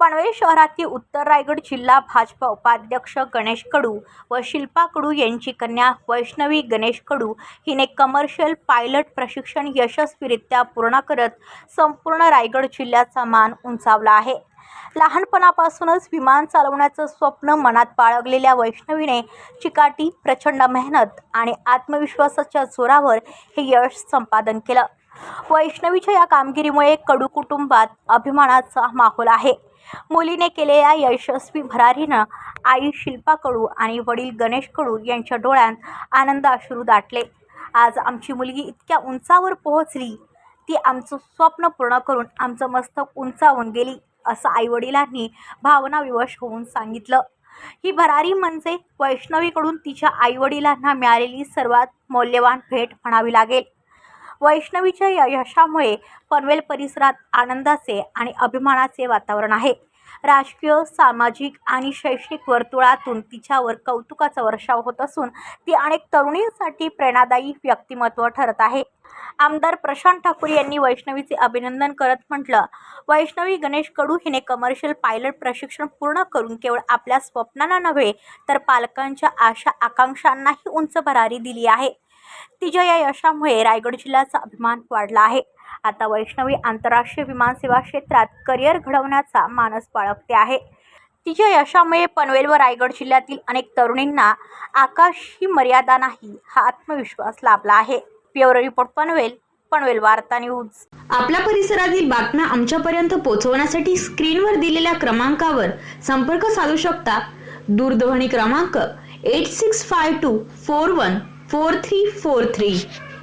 पनवेल शहरातील उत्तर रायगड जिल्हा भाजपा उपाध्यक्ष गणेश कडू व शिल्पा कडू यांची कन्या वैष्णवी गणेश कडू हिने कमर्शियल पायलट प्रशिक्षण यशस्वीरित्या पूर्ण करत संपूर्ण रायगड जिल्ह्याचा मान उंचावला आहे. लहानपणापासूनच विमान चालवण्याचं स्वप्न मनात बाळगलेल्या वैष्णवीने चिकाटी प्रचंड मेहनत आणि आत्मविश्वासाच्या जोरावर हे यश संपादन केलं. वैष्णवीच्या या कामगिरीमुळे कडू कुटुंबात अभिमानाचा माहोल आहे. मुलीने केलेल्या यशस्वी भरारीनं आई शिल्पा कडू आणि वडील गणेश कडू यांच्या डोळ्यात आनंद अश्रू दाटले. आज आमची मुलगी इतक्या उंचावर पोहोचली ती आमचं स्वप्न पूर्ण करून आमचं मस्तक उंचावून गेली. असं आईवडिलांनी भावनाविवश होऊन सांगितलं. ही भरारी म्हणजे वैष्णवीकडून तिच्या आईवडिलांना मिळालेली सर्वात मौल्यवान भेट म्हणावी लागेल. वैष्णवीच्या यशामुळे पनवेल परिसरात आनंदाचे आणि अभिमानाचे वातावरण आहे. राजकीय सामाजिक आणि शैक्षणिक वर्तुळातून तिच्यावर कौतुकाचा वर्षाव होत असून ती अनेक तरुणींसाठी प्रेरणादायी व्यक्तिमत्व ठरत आहे. आमदार प्रशांत ठाकूर यांनी वैष्णवीचे अभिनंदन करत म्हटलं वैष्णवी गणेश कडू हिने कमर्शियल पायलट प्रशिक्षण पूर्ण करून केवळ आपल्या स्वप्नांना नव्हे तर पालकांच्या आशा आकांक्षांनाही उंच भरारी दिली आहे. तिच्या या यशामुळे रायगड जिल्ह्याचा अभिमान वाढला आहे. आता वैष्णवी आंतरराष्ट्रीय विमानसेवा क्षेत्रात करिअर घडवण्याचा मानस बाळगते आहे. तिच्या यशामुळे पनवेल व रायगड जिल्ह्यातील अनेक तरुणींना आकाश ही मर्यादा नाही हा आत्मविश्वास लाभला आहे. ब्युरो रिपोर्ट पनवेल पनवेल वार्ता न्यूज. आपल्या परिसरातील बातम्या आमच्यापर्यंत पोहोचवण्यासाठी स्क्रीनवर दिलेल्या क्रमांकावर संपर्क साधू शकता. दूरध्वनी क्रमांक eight six five two four one four three four three.